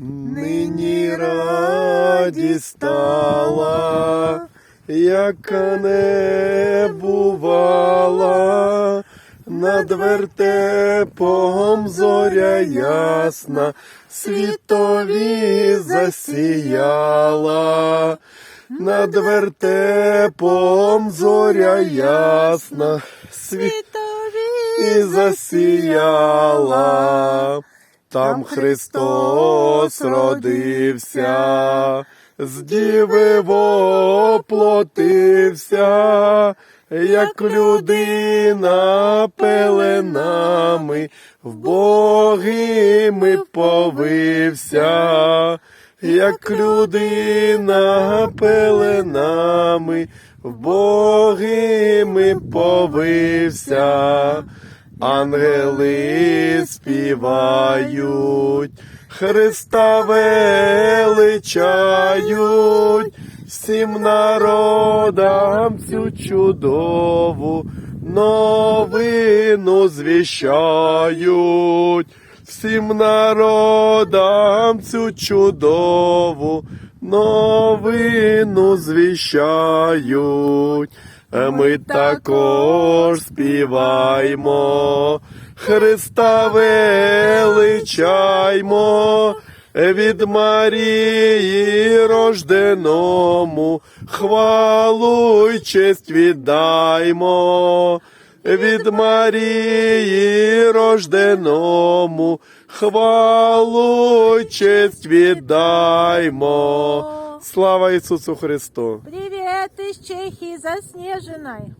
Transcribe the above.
Нині радість стала, яка не бувала, над вертепом зоря ясна, світові засіяла, над вертепом зоря ясна, світові засіяла. Там Христос родився, з діви воплотився, як людина пеленами, в боги ми повився, як людина пеленами, в боги ми повився. Ангели співають, Христа величають, всім народам цю чудову новину звіщають, всім народам цю чудову новину звіщають. А Ми також співаймо, Христа величаймо, від Марії рожденому, хвалу й честь віддаймо, від Марії рожденому, хвалу честь віддаймо. Слава Ісусу Христу! Привіт із Чехії заснеженной.